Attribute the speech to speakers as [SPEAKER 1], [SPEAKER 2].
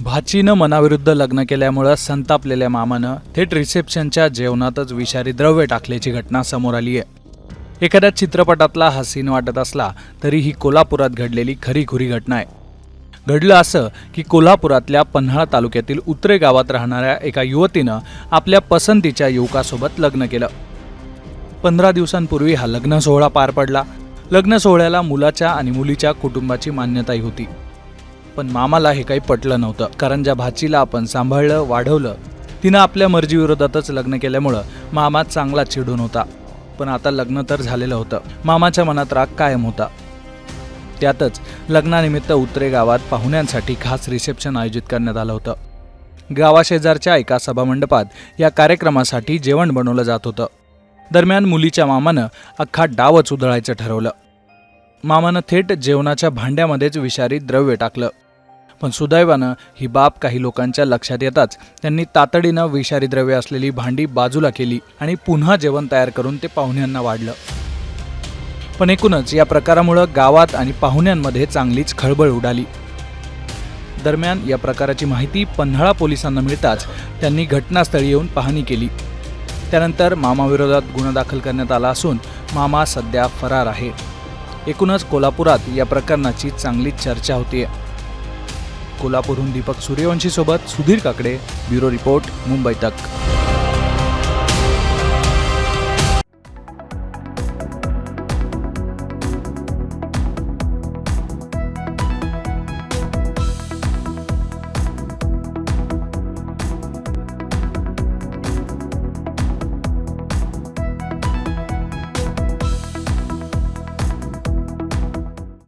[SPEAKER 1] भाचीनं मनाविरुद्ध लग्न केल्यामुळं संतापलेल्या मामानं थेट रिसेप्शनच्या जेवणातच विषारी द्रव्य टाकल्याची घटना समोर आली आहे. एखाद्या चित्रपटातला हा सीन वाटत असला तरी ही कोल्हापुरात घडलेली खरीखुरी घटना आहे. घडलं असं की कोल्हापुरातल्या पन्हाळा तालुक्यातील उतरे गावात राहणाऱ्या एका युवतीनं आपल्या पसंतीच्या युवकासोबत लग्न केलं. पंधरा दिवसांपूर्वी हा लग्न सोहळा पार पडला. लग्न सोहळ्याला मुलाच्या आणि मुलीच्या कुटुंबाची मान्यताही होती. पण मामाला हे काही पटलं नव्हतं. कारण ज्या भाचीला आपण सांभाळलं वाढवलं तिनं आपल्या मर्जीविरोधातच लग्न केल्यामुळं मामा चांगला चिडून होता. पण आता लग्न तर झालेलं होतं. मामाच्या मनात राग कायम होता. त्यातच लग्नानिमित्त उतरे गावात पाहुण्यांसाठी खास रिसेप्शन आयोजित करण्यात आलं होतं. गावाशेजारच्या एका सभामंडपात या कार्यक्रमासाठी जेवण बनवलं जात होतं. दरम्यान मुलीच्या मामानं अख्खा डावच उधळायचं ठरवलं. मामानं थेट जेवणाच्या भांड्यामध्येच विषारी द्रव्य टाकलं. पण सुदैवानं ही बाब काही लोकांच्या लक्षात येताच त्यांनी तातडीनं विषारी द्रव्य असलेली भांडी बाजूला केली आणि पुन्हा जेवण तयार करून ते पाहुण्यांना वाढलं. पण एकूणच या प्रकारामुळं गावात आणि पाहुण्यांमध्ये चांगलीच खळबळ उडाली. दरम्यान या प्रकाराची माहिती पन्हाळा पोलिसांना मिळताच त्यांनी घटनास्थळी येऊन पाहणी केली. त्यानंतर मामाविरोधात गुन्हा दाखल करण्यात आला असून मामा सध्या फरार आहे. एकूणच कोल्हापुरात या प्रकरणाची चांगलीच चर्चा होतीये. कोल्हापूरहून दीपक सूर्यवंशी सोबत सुधीर काकडे ब्युरो रिपोर्ट मुंबई तक.